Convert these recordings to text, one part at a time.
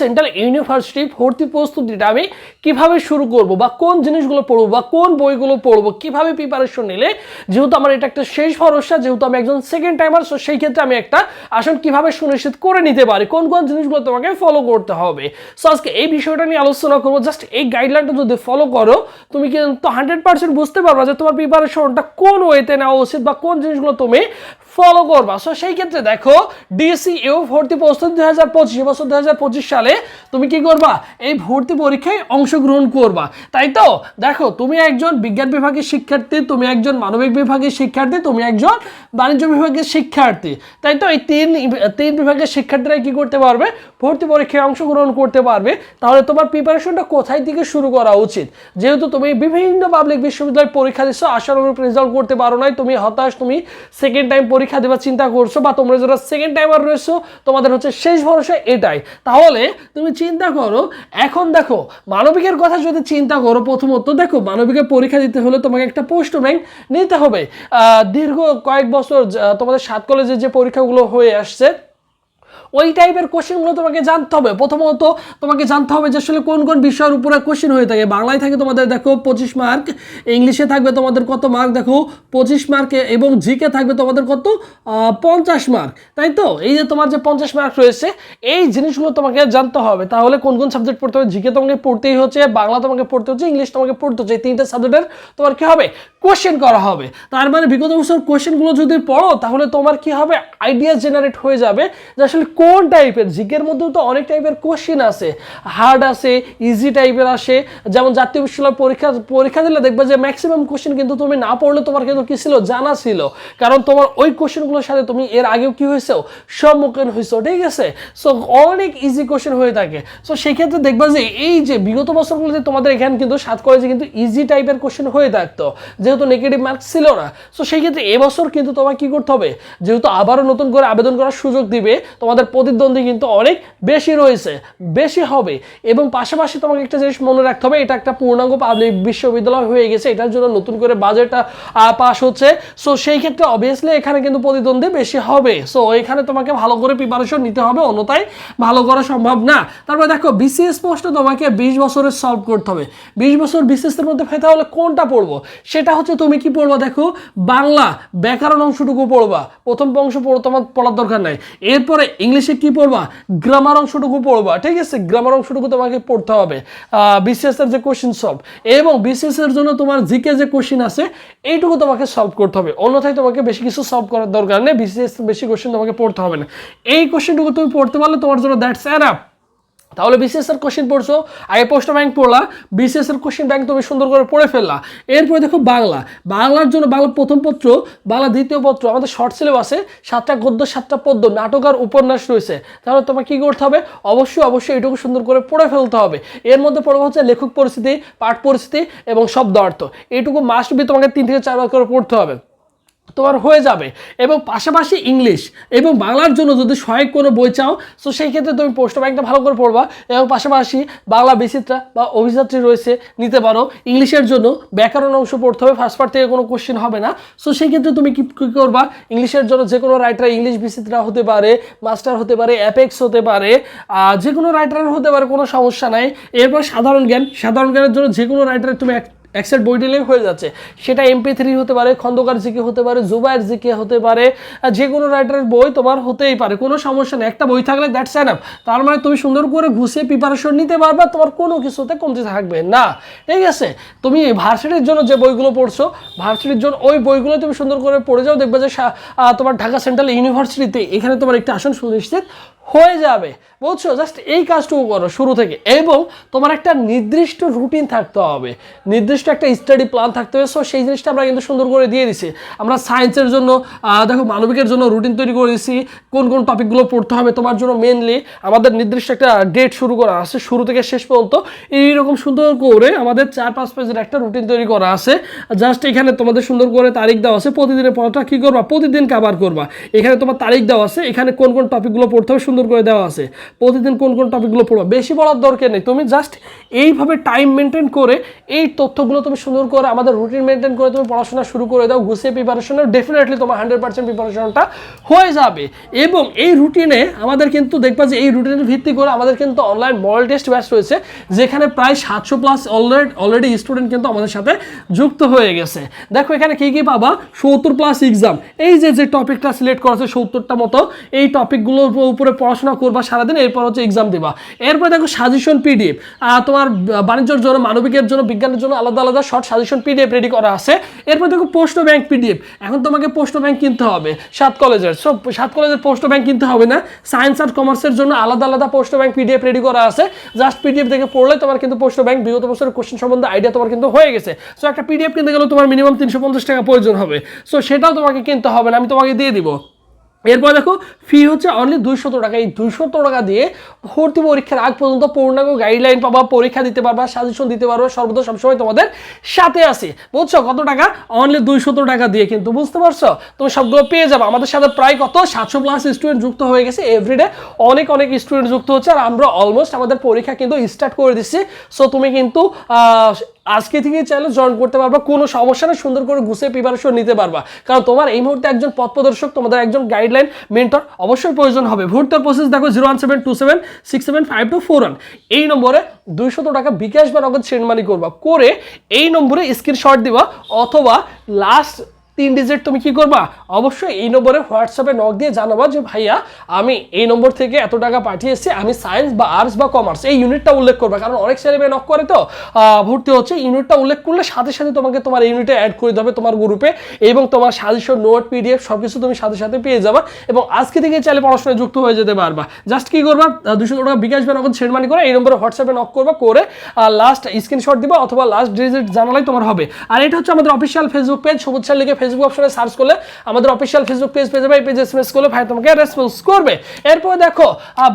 Central university ভর্তি প্রস্তুতিটা আমি কীভাবে শুরু করব বা কোন জিনিসগুলো পড়ব বা কোন বইগুলো পড়ব, কীভাবে প্রিপারেশন নিলে, যেহেতু আমার এটা একটা শেষ ভরসা, যেহেতু আমি একজন সেকেন্ড টাইমার সো সেই ক্ষেত্রে আমি একটা আসন কীভাবে সুনিশ্চিত করে নিতে পারি, কোন কোন জিনিসগুলো তোমাকে ফলো করতে হবে। সো আজকে এই বিষয়টা নিয়ে আলোচনা করব জাস্ট এই গাইডলাইনটা যদি ফলো করো, তুমি কিন্তু হান্ড্রেড পার্সেন্ট বুঝতে পারবা যে তোমার প্রিপারেশনটা কোন ওয়েতে নেওয়া উচিত বা কোন জিনিসগুলো তুমি ফলো করবা। সো সেই ক্ষেত্রে দেখো ডিসি ইউ ভর্তি প্রস্তুতি দুই হাজার পঁচিশ বছর দুই হাজার পঁচিশ সালে তুমি কি করবা? এই ভর্তি পরীক্ষায় অংশগ্রহণ করবা। তাই তো? দেখো, তুমি একজন বিজ্ঞান বিভাগের শিক্ষার্থী, তুমি একজন মানবিক বিভাগের শিক্ষার্থী, তুমি একজন বাণিজ্য বিভাগের শিক্ষার্থী। তাই তো? এই তিন তিন বিভাগের শিক্ষার্থীরা কি করতে পারবে? ভর্তি পরীক্ষায় অংশগ্রহণ করতে পারবে। তাহলে তোমার প্রিপারেশনটা কোথায় থেকে শুরু করা উচিত? যেহেতু তুমি বিভিন্ন পাবলিক বিশ্ববিদ্যালয় পরীক্ষা দিচ্ছ, আশানুরূপ রেজাল্ট করতে পারো নাই, তুমি হতাশ, তুমি সেকেন্ড টাইম পরীক্ষা দেওয়ার চিন্তা করছ বা তোমরা যারা সেকেন্ড টাইমার রয়েছো, তোমাদের হচ্ছে শেষ ভরসা এটাই। তাহলে তুমি চিন্তা করো, এখন দেখো, মানবিকের কথা যদি চিন্তা করো, প্রথমত দেখো, মানবিকের পরীক্ষা দিতে হলে তোমাকে একটা পোস্ট ব্যাংক নিতে হবে। দীর্ঘ কয়েক বছর তোমাদের সাত কলেজে যে পরীক্ষাগুলো হয়ে আসছে ওই টাইপের কোশ্চেনগুলো তোমাকে জানতে হবে। প্রথমত, তোমাকে জানতে হবে যে আসলে কোন কোন বিষয়ের উপরে কোশ্চেন হয়ে থাকে। বাংলায় থাকে তোমাদের দেখো পঁচিশ মার্ক ইংলিশে থাকবে তোমাদের কত মার্ক দেখো? পঁচিশ মার্কে এবং জিকে থাকবে তোমাদের কত? পঞ্চাশ মার্ক তাই তো? এই যে তোমার যে পঞ্চাশ মার্ক রয়েছে, এই জিনিসগুলো তোমাকে জানতে হবে। তাহলে কোন কোন সাবজেক্ট পড়তে হবে? জিকে তোমাকে পড়তেই হচ্ছে, বাংলা তোমাকে পড়তে হচ্ছে ইংলিশ তোমাকে পড়তে হচ্ছে। এই তিনটে সাবজেক্টের তোমার কি হবে? কোশ্চেন করা হবে। তার মানে বিগত বছর কোশ্চেনগুলো যদি পড়ো, তাহলে তোমার কি হবে? আইডিয়া জেনারেট হয়ে যাবে যে আসলে কোন টাইপের জিকের মধ্যেও তো অনেক টাইপের কোশ্চেন আছে। হার্ড আছে ইজি টাইপের আসে। যেমন জাতীয় বিশ্ববিদ্যালয় পরীক্ষা পরীক্ষা দিলে দেখবে যে ম্যাক্সিমাম কোশ্চেন কিন্তু তুমি না পড়লে তোমার কিন্তু কি ছিল? জানা ছিল। কারণ তোমার ওই কোশ্চেনগুলোর সাথে তুমি এর আগেও কি হয়েছে সম্মুখীন হয়েছো, ঠিক আছে? সো অনেক ইজি কোশ্চেন হয়ে থাকে। সো সেই ক্ষেত্রে দেখবা যে এই যে বিগত বছরগুলোতে তোমাদের এখানে কিন্তু সাত কলেজে কিন্তু ইজি টাইপের কোশ্চেন হয়ে থাকতো। যেহেতু নেগেটিভ মার্ক ছিল না। সো সেই ক্ষেত্রে এবছর কিন্তু তোমায় কি করতে হবে? যেহেতু আবারও নতুন করে আবেদন করার সুযোগ দিবে, তোমাদের প্রতিদ্বন্দ্বী কিন্তু অনেক বেশি রয়েছে, বেশি হবে। এবং পাশাপাশি তোমাকে একটা জিনিস মনে রাখতে হবে, এটা একটা পূর্ণাঙ্গ পাবলিক বিশ্ববিদ্যালয় হয়ে গেছে, এটার জন্য নতুন করে বাজেটটা পাস হচ্ছে। সো সেই ক্ষেত্রে অবভিয়াসলি এখানে কিন্তু প্রতিদ্বন্দ্বী বেশি হবে। সো এখানে তোমাকে ভালো করে প্রিপারেশন নিতে হবে, অন্যথায় ভালো করা সম্ভব না। তারপরে দেখো বিসিএস পোস্টে তোমাকে বিশ বছরের সলভ করতে হবে। বিশ বছর বিসিএস এর মধ্যে ফেতে হলে কোনটা পড়ব? সেটা হচ্ছে তুমি কি পড়বা দেখো, বাংলা ব্যাকরণ অংশটুকু পড়বা। প্রথম অংশ পড়ো, তোমার পড়ার দরকার নাই। এরপরে ইংলিশে কি পড়বা? গ্রামার অংশটুকু পড়বা, ঠিক আছে? গ্রামার অংশটুকু তোমাকে পড়তে হবে। বিসিএস এর যে কোশ্চিন সলভ এবং বিসিএস এর জন্য তোমার জিকে যে কোশ্চিন আছে, এইটুকু তোমাকে সলভ করতে হবে। অন্যথায় তোমাকে বেশি কিছু সলভ করার দরকার নেই বিসিএস বেশি কোশ্চেন তোমাকে পড়তে হবে না। এই কোশ্চেনটুকু তুমি পড়তে পারলে তোমার জন্য দ্যাটস এনাফ তাহলে বিসিএস এর কোশ্চেন পড়ছো? আগে পোস্ট ব্যাংক পড়লা বিসিএস এর কোশ্চেন ব্যাংক তুমি সুন্দর করে পড়ে ফেললা। এরপরে দেখো বাংলা। বাংলার জন্য বাংলা প্রথম পত্র বাংলা দ্বিতীয় পত্র, আমাদের শর্ট সিলেবাসে সাতটা গদ্য, সাতটা পদ্য, নাটক আর উপন্যাস রয়েছে। তাহলে তোমাকে কী করতে হবে? অবশ্যই অবশ্যই এটুকু সুন্দর করে পড়ে ফেলতে হবে। এর মধ্যে পড়বে হচ্ছে লেখক পরিস্থিতি, পাঠ পরিস্থিতি এবং শব্দ অর্থ এইটুকু মাস্ট বি তোমাকে তিন থেকে চারবার করে পড়তে হবে। তোমার হয়ে যাবে। এবং পাশাপাশি ইংলিশ এবং বাংলার জন্য যদি সহায়ক কোনো বই চাও, তো সেই ক্ষেত্রে তুমি পোস্ট ব্যাংকটা ভালো করে পড়বা এবং পাশাপাশি বাংলা বিচিত্রা বা অভিযাত্রী রয়েছে নিতে পারো। ইংলিশের জন্য ব্যাকরণ অংশ পড়তে হবে ফার্স্ট পার্ট থেকে কোনো কোশ্চেন হবে না। সো সেই ক্ষেত্রে তুমি কি, কী করবা? ইংলিশের জন্য যে কোনো রাইটার ইংলিশ বিচিত্রা হতে পারে মাস্টার হতে পারে অ্যাপেক্স হতে পারে যে কোনো রাইটার হতে পারে, কোনো সমস্যা নাই। এরপর সাধারণ জ্ঞান, সাধারণ জ্ঞানের জন্য যে কোনো রাইটারের তুমি এক এক্সেল বই দিলেই হয়ে যাচ্ছে। সেটা এমপি থ্রি হতে পারে, খন্দকার জিকে হতে পারে জুবাইর জিকে হতে পারে যে কোনো রাইটারের বই তোমার হতেই পারে, কোনো সমস্যা নেই। একটা বই থাকলে দ্যাটস এনাফ তার মানে তুমি সুন্দর করে ঘুষিয়ে প্রিপারেশন নিতে পারবা তোমার কোনো কিছুতে কমতে থাকবে না। ঠিক আছে? তুমি ভার্সিটির জন্য যে বইগুলো পড়ছো ভার্সিটির জন্য ওই বইগুলো তুমি সুন্দর করে পড়ে যাও। দেখবে যে তোমার ঢাকা সেন্ট্রাল ইউনিভার্সিটিতে এখানে তোমার একটা আসন সুনিশ্চিত হয়ে যাবে। বুঝছ জাস্ট এই কাজটুকু করো শুরু থেকে। এবং তোমার একটা নির্দিষ্ট রুটিন থাকতে হবে। নির্দিষ্ট একটা স্টাডি প্ল্যান থাকতে হবে। সো সেই জিনিসটা আমরা কিন্তু সুন্দর করে দিয়ে দিছি। আমরা সায়েন্সের জন্য দেখো, মানবিকের জন্য রুটিন তৈরি করে দিছি। কোন কোন টপিকগুলো পড়তে হবে তোমার জন্য মেনলি আমাদের নির্দিষ্ট একটা ডেট শুরু করা আছে শুরু থেকে শেষ পর্যন্ত। এইরকম সুন্দর করে আমাদের চার, পাঁচ পেজের একটা রুটিন তৈরি করা আছে। জাস্ট এখানে তোমাদের সুন্দর করে তারিখ দেওয়া আছে। প্রতিদিনের পড়াটা কী করবা? প্রতিদিন কাবার করবা। এখানে তোমার তারিখ দেওয়া আছে। এখানে কোন কোন টপিকগুলো পড়তে হবে সুন্দর করে দেওয়া আছে। প্রতিদিন কোন কোন টপিকগুলো পড়বা? বেশি পড়ার দরকার নেই। তুমি জাস্ট এইভাবে টাইম মেনটেন করে এই তথ্যগুলো তুমি সুন্দর করে আমাদের রুটিন মেনটেন করে তুমি পড়াশোনা শুরু করে দাও। গুছিয়ে প্রিপারেশনে ডেফিনেটলি তোমার হান্ড্রেড পার্সেন্ট প্রিপারেশনটা হয়ে যাবে। এবং এই রুটিনে আমাদের কিন্তু দেখবা যে এই রুটিনের ভিত্তি করে আমাদের কিন্তু অনলাইন মডেল টেস্ট ব্যাচ রয়েছে, যেখানে প্রায় সাতশো প্লাস অলরেডি অলরেডি স্টুডেন্ট কিন্তু আমাদের সাথে যুক্ত হয়ে গেছে। দেখো এখানে কি কি পাবা? সত্তর প্লাস এক্সাম এই যে যে টপিকটা সিলেক্ট করা আছে সত্তরটা মতো, এই টপিকগুলোর উপরে পড়াশোনা করবা সারাদিন, এরপর হচ্ছে এক্সাম দিবা। এরপর দেখো সাজেশন পিডিএফ তোমার বাণিজ্যের জন্য, মানবিকের জন্য, বিজ্ঞানের জন্য আলাদা আলাদা শর্ট সাজেশন পিডিএফ রেডি করা আছে। এরপর দেখো পোস্ট ব্যাংক পিডিএফ এখন তোমাকে পোস্ট ব্যাংক কিনতে হবে, সাত কলেজের। সব সাত কলেজের পোস্ট ব্যাংক কিনতে হবে না। সায়েন্স আর কমার্সের জন্য আলাদা আলাদা পোস্ট ব্যাংক পিডিএফ রেডি করা আছে। জাস্ট পিডিএফ দেখে পড়লে তোমার কিন্তু পোস্ট ব্যাংক বিগত বছরের কোশ্চেন সম্বন্ধে আইডিয়া তোমার কিন্তু হয়ে গেছে। সো একটা পিডিএফ কিনতে গেলে তোমার মিনিমাম তিনশো পঞ্চাশ টাকা প্রয়োজন হবে। সো সেটাও তোমাকে কিনতে হবে না, আমি তোমাকে দিয়ে দিব। এরপর দেখো ফি হচ্ছে অনলি দুইশত টাকা। এই দুইশত টাকা দিয়ে ভর্তি পরীক্ষার আগ পর্যন্ত পূর্ণাঙ্গ গাইডলাইন পাবা, পরীক্ষা দিতে পারবা সাজেশন দিতে পারবা, সর্বদা সবসময় তোমাদের সাথে আছে। বুঝছ কত টাকা? অনলি দুইশত টাকা দিয়ে কিন্তু বুঝতে পারছ? তুমি সবগুলো পেয়ে যাবে। আমাদের সাথে প্রায় কত? সাতশো প্লাস স্টুডেন্ট যুক্ত হয়ে গেছে। এভরিডে অনেক অনেক স্টুডেন্ট যুক্ত হচ্ছে আর আমরা অলমোস্ট আমাদের পরীক্ষা কিন্তু স্টার্ট করে দিচ্ছি। সো তুমি কিন্তু আজকে থেকে চাইলে জয়েন করতে পারবা, কোনো সমস্যা না সুন্দর করে গুছিয়ে প্রিপারেশন নিতে পারবা। কারণ তোমার এই মুহূর্তে একজন পথ প্রদর্শক তোমাদের একজন গাইডলাইন মেন্টর অবশ্যই প্রয়োজন হবে। ভর্তির প্রসেস দেখো zero one seven two seven six seven five two four one এই নম্বরে দুইশত টাকা বিকাশ বা নগদ সেন্ড মানি করবা। করে এই নম্বরে স্ক্রিনশট দিবা, অথবা লাস্ট তিন ডিজিট তুমি কি করবা? অবশ্যই এই নম্বরে হোয়াটসঅ্যাপে নক দিয়ে জানাবা যে, ভাইয়া, আমি এই নম্বর থেকে এত টাকা পাঠিয়েছি, আমি সায়েন্স বা আর্টস বা কমার্স এই ইউনিটটা উল্লেখ করবা। কারণ অনেক ছেলে মেয়ে নক করে তো। ভর্তি হচ্ছে ইউনিটটা উল্লেখ করলে সাথে সাথে তোমাকে তোমার ইউনিটে অ্যাড করে দেবে তোমার গ্রুপে এবং তোমার সাজেশন নোট পিডিএফ সব কিছু তুমি সাথে সাথে পেয়ে যাবা এবং আজকে থেকে চাইলে পড়াশোনায় যুক্ত হয়ে যেতে পারবা। জাস্ট কি করবা? দুশো টাকা বিকাশ বা নগদ করে এই নম্বরে হোয়াটসঅ্যাপে নক করবা, করে লাস্ট স্ক্রিনশট দিবা অথবা লাস্ট ডিজিট জানালেই তোমার হবে। আর এটা হচ্ছে আমাদের অফিসিয়াল ফেসবুক পেজ সবুজ লিখে ফেসবুক অপশনে সার্চ করলে আমাদের অফিসিয়াল ফেসবুক পেজ পেয়ে যাবে, এই পেজে এসএমএস করলে ভাই তোমাকে রেসপন্স করবে। এরপর দেখো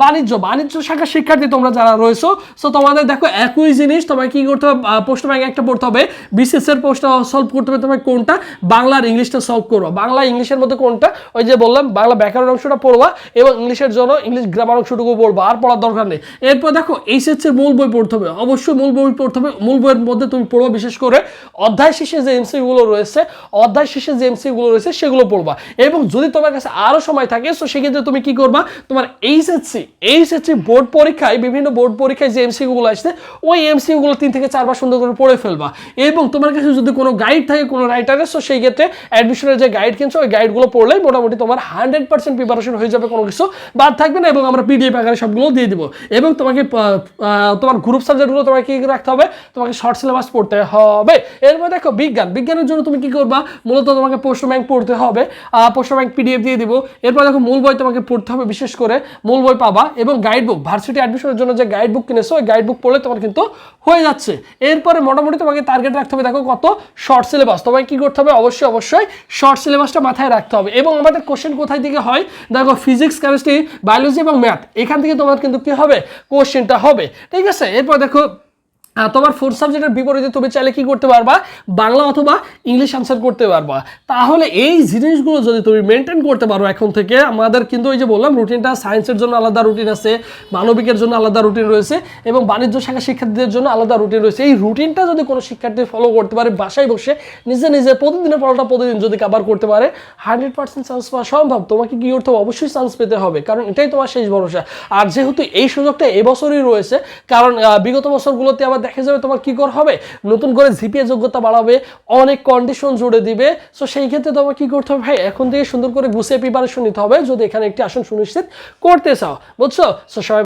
বাণিজ্য। বাণিজ্য শাখার শিক্ষার্থী তোমরা যারা রয়েছো সো তোমাদের দেখো একই জিনিস তোমাকে কি করতে হবে পোস্ট ব্যাংক একটা পড়তে হবে বিসিএস এর পোস্টটা সলভ করতে হবে তোমাকে কোনটা বাংলা আর ইংলিশটা সলভ করবা। বাংলা, ইংলিশের মধ্যে কোনটা, ওই যে বললাম, বাংলা ব্যাকরণ অংশটা পড়বা এবং ইংলিশের জন্য ইংলিশ গ্রামার অংশটুকু পড়বা, আর পড়ার দরকার নেই। এরপর দেখো এইচএস এর মূল বই পড়তে হবে, অবশ্যই মূল বই পড়তে হবে, মূল বইয়ের মধ্যে তুমি পড়বা, বিশেষ করে অধ্যায় শেষে যে এমসি গুলো রয়েছে, অধ্যায় যে এমসি গুলো রয়েছে, সেগুলো পড়বা। এবং যদি তোমার কাছে আরও সময় থাকে তো সেক্ষেত্রে তুমি কি করবা? তোমার এইচএসসি এইচএসসি বোর্ড পরীক্ষায়, বিভিন্ন বোর্ড পরীক্ষায় যে এমসি গুলো আসছে, ওই এমসি গুলো তিন থেকে চারবার সুন্দর করে পড়ে ফেলবা। এবং তোমার কাছে যদি কোনো গাইড থাকে কোনো রাইটারের তো সেই ক্ষেত্রে অ্যাডমিশনের যে গাইড কিনছো, ওই গাইডগুলো পড়লেই মোটামুটি তোমার হান্ড্রেড পার্সেন্ট প্রিপারেশন হয়ে যাবে কোনো কিছু বাদ থাকবে না এবং আমরা পিডিএফ আকারে সবগুলো দিয়ে দিব। এবং তোমাকে তোমার গ্রুপ সাবজেক্টগুলো তোমাকে কি রাখতে হবে? তোমাকে শর্ট সিলেবাস পড়তে হবে। এরপর দেখো বিজ্ঞান। বিজ্ঞানের জন্য তুমি কি করবা? মূলত তোমাকে পোস্ট ব্যাংক পড়তে হবে। পোস্ট ব্যাংক পিডিএফ দিয়ে দিব। এরপর দেখো মূল বই তোমাকে পড়তে হবে বিশেষ করে মূল বই পাবা এবং গাইড বুক ভার্সিটি অ্যাডমিশনের জন্য যে গাইড বুক কিনেছো, ওই গাইড বুক পড়লে তোমার কিন্তু হয়ে যাচ্ছে। এরপরে মোটামুটি তোমাকে টার্গেট রাখতে হবে, দেখো কত শর্ট সিলেবাস তোমাকে কি করতে হবে? অবশ্যই অবশ্যই শর্ট সিলেবাসটা মাথায় রাখতে হবে। এবং আমাদের কোশ্চেন কোথায় থেকে হয়? দেখো ফিজিক্স কেমিস্ট্রি বায়োলজি এবং ম্যাথ এখান থেকে তোমার কিন্তু কি হবে? কোশ্চেনটা হবে। ঠিক আছে? এরপর দেখো তোমার ফোর্থ সাবজেক্টের বিপরীতে তুমি চাইলে কি করতে পারবা? বাংলা অথবা ইংলিশ আনসার করতে পারবা। তাহলে এই জিনিসগুলো যদি তুমি মেনটেন করতে পারো এখন থেকে, আমাদের কিন্তু ওই যে বললাম রুটিনটা সায়েন্সের জন্য আলাদা রুটিন আছে, মানবিকের জন্য আলাদা রুটিন রয়েছে, এবং বাণিজ্য শাখা শিক্ষার্থীদের জন্য আলাদা রুটিন রয়েছে। এই রুটিনটা যদি কোনো শিক্ষার্থী ফলো করতে পারে, বাসায় বসে নিজে নিজে প্রতিদিনের পড়াটা প্রতিদিন যদি কাবার করতে পারে হান্ড্রেড পার্সেন্ট চান্স পাওয়া সম্ভব। তোমাকে কি করতে হবে? অবশ্যই চান্স পেতে হবে, কারণ এটাই তোমার শেষ ভরসা। আর যেহেতু এই সুযোগটা এবছরই রয়েছে, কারণ বিগত বছরগুলোতে আবার দেখা যাবে তোমার কি কর হবে? নতুন করে জিপিএ যোগ্যতা বাড়াবে, অনেক কন্ডিশন জুড়ে দিবে। সো সেই ক্ষেত্রে তোমার কি করতে হবে? ভাই, এখন থেকে সুন্দর করে গুছিয়ে প্রিপারেশন নিতে হবে। যদি এখানে একটি আসন সুনিশ্চিত করতে চাও, বুঝছ? সো সবাই